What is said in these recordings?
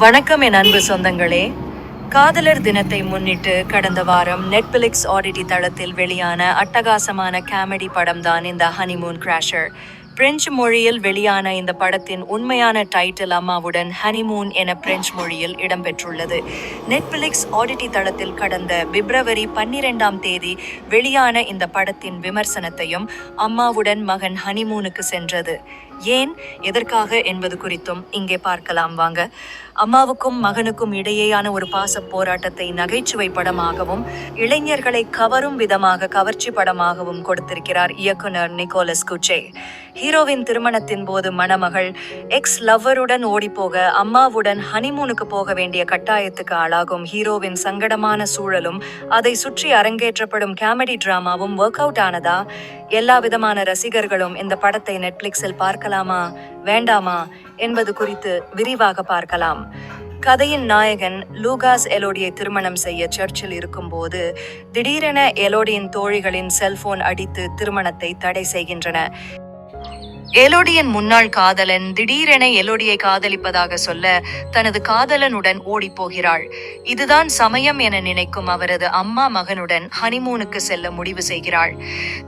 வணக்கம் என் அன்பு சொந்தங்களே. காதலர் தினத்தை முன்னிட்டு கடந்த வாரம் நெட்ஃபிளிக்ஸ் ஆடிட்டி தளத்தில் வெளியான அட்டகாசமான காமெடி படம் தான் இந்த ஹனிமூன் கிராஷர் பிரெஞ்சு மொழியில் வெளியான இந்த படத்தின் உண்மையான டைட்டில் அம்மாவுடன் ஹனிமூன் என பிரெஞ்சு மொழியில் இடம்பெற்றுள்ளது. நெட்ஃபிளிக்ஸ் ஆடிட்டி தளத்தில் கடந்த பிப்ரவரி பன்னிரெண்டாம் தேதி வெளியான இந்த படத்தின் விமர்சனத்தையும் அம்மாவுடன் மகன் ஹனிமூனுக்கு சென்றது. ஏன்? எதற்காக என்பது குறித்தும் இங்கே பார்க்கலாம் வாங்க. அம்மாவுக்கும் மகனுக்கும் இடையேயான ஒரு பாச போராட்டத்தை நகைச்சுவை படமாகவும் இளைஞர்களை கவரும் விதமாக கவர்ச்சி படமாகவும் கொடுத்திருக்கிறார் இயக்குனர் நிக்கோலஸ் குச்சே. ஹீரோவின் திருமணத்தின் போது மணமகள் எக்ஸ் லவ்வருடன் ஓடிப்போக அம்மாவுடன் ஹனிமூனுக்கு போக வேண்டிய கட்டாயத்துக்கு ஆளாகும் ஹீரோவின் சங்கடமான சூழலும் அதை சுற்றி அரங்கேற்றப்படும் காமெடி டிராமாவும் ஒர்க் அவுட் ஆனதா? எல்லா விதமான ரசிகர்களும் இந்த படத்தை நெட்ஃபிளிக்ஸில் பார்க்கலாமா? வேண்டாமா? என்பது குறித்து விரிவாக பார்க்கலாம். கதையின் நாயகன் லூகாஸ் எலோடியை திருமணம் செய்ய சர்ச்சில் இருக்கும்போது திடீரென எலோடியின் தோழிகளின் செல்போன் அடித்து திருமணத்தை தடை செய்கின்றன. எலோடியின் முன்னாள் காதலன் திடீரென எலோடியை காதலிப்பதாக சொல்ல தனது காதலனுடன் ஓடிப் போகிறாள் இதுதான் சமயம் என நினைக்கும் அவரது அம்மா மகனுடன் ஹனிமூனுக்கு செல்ல முடிவு செய்கிறாள்.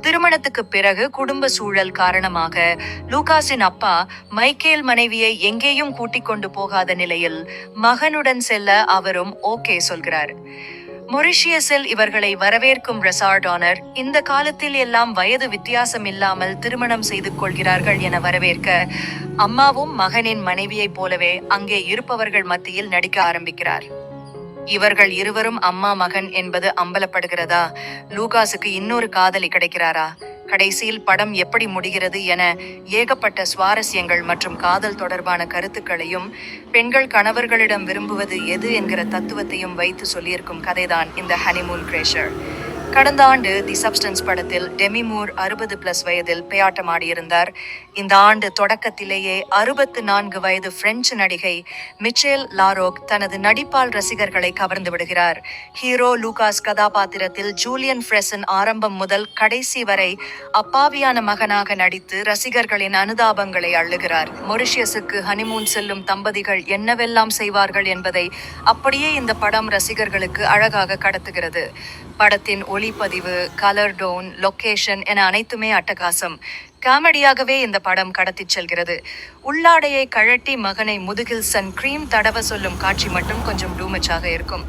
திருமணத்துக்கு பிறகு குடும்ப சூழல் காரணமாக லூகாஸின் அப்பா மைக்கேல் மனைவியை எங்கேயும் கூட்டிக் கொண்டு போகாத நிலையில் மகனுடன் செல்ல அவரும் ஓகே சொல்கிறார். மொரிஷியஸில் இவர்களை வரவேற்கும் ரெசார்ட் ஆனர் இந்த காலத்தில் எல்லாம் வயது வித்தியாசம் இல்லாமல் திருமணம் செய்து கொள்கிறார்கள் என வரவேற்க அம்மாவும் மகனின் மனைவியைப் போலவே அங்கே இருப்பவர்கள் மத்தியில் நடிக்க ஆரம்பிக்கிறார். இவர்கள் இருவரும் அம்மா மகன் என்பது அம்பலப்படுகிறதா? லூகாஸுக்கு இன்னொரு காதலி கிடைக்கிறாரா? கடைசியில் படம் எப்படி முடிகிறது என ஏகப்பட்ட சுவாரஸ்யங்கள் மற்றும் காதல் தொடர்பான கருத்துக்களையும் பெண்கள் கணவர்களிடம் விரும்புவது எது என்கிற தத்துவத்தையும் வைத்து சொல்லியிருக்கும் கதைதான் இந்த ஹனிமூன் கிரேஷர். கடந்த ஆண்டு தி சப்ஸ்டன்ஸ் படத்தில் டெமி மூர் அறுபது பிளஸ் வயதில் பேயாட்டமாடியிருந்தார் இந்த ஆண்டு தொடக்கத்திலேயே அறுபத்து நான்கு வயது பிரெஞ்சு நடிகை மிச்சேல் லாரோக் தனது நடிப்பால் ரசிகர்களை கவர்ந்து விடுகிறார். ஹீரோ லூகாஸ் கதாபாத்திரத்தில் ஜூலியன் ஃப்ரெசன் ஆரம்பம் முதல் கடைசி வரை அப்பாவியான மகனாக நடித்து ரசிகர்களின் அனுதாபங்களை அள்ளுகிறார். மொரிஷியஸுக்கு ஹனிமூன் செல்லும் தம்பதிகள் என்னவெல்லாம் செய்வார்கள் என்பதை அப்படியே இந்த படம் ரசிகர்களுக்கு அழகாக கடத்துகிறது. படத்தின் ஒளிப்பதிவு கலர் டோன் லொகேஷன் என அனைத்துமே அட்டகாசம். காமெடியாகவே இந்த படம் கடத்திச் செல்கிறது. உள்ளாடையை கழட்டி மகனை முதுகில் சன் கிரீம் தடவ சொல்லும் காட்சி மட்டும் கொஞ்சம் டூமச்சாக இருக்கும்.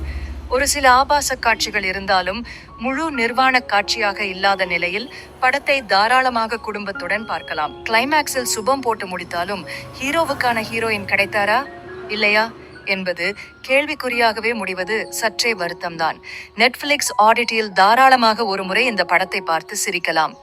ஒரு சில ஆபாச காட்சிகள் இருந்தாலும் முழு நிர்வாண காட்சியாக இல்லாத நிலையில் படத்தை தாராளமாக குடும்பத்துடன் பார்க்கலாம். கிளைமேக்ஸில் சுபம் போட்டு முடித்தாலும் ஹீரோவுக்கான ஹீரோயின் கிடைத்தாரா? இல்லையா? என்பது கேள்விக்குறியாகவே முடிவது சற்றே வருத்தம்தான். நெட்ஃபிளிக்ஸ் ஆடிட்டியில் தாராளமாக ஒரு முறை இந்த படத்தை பார்த்து சிரிக்கலாம்.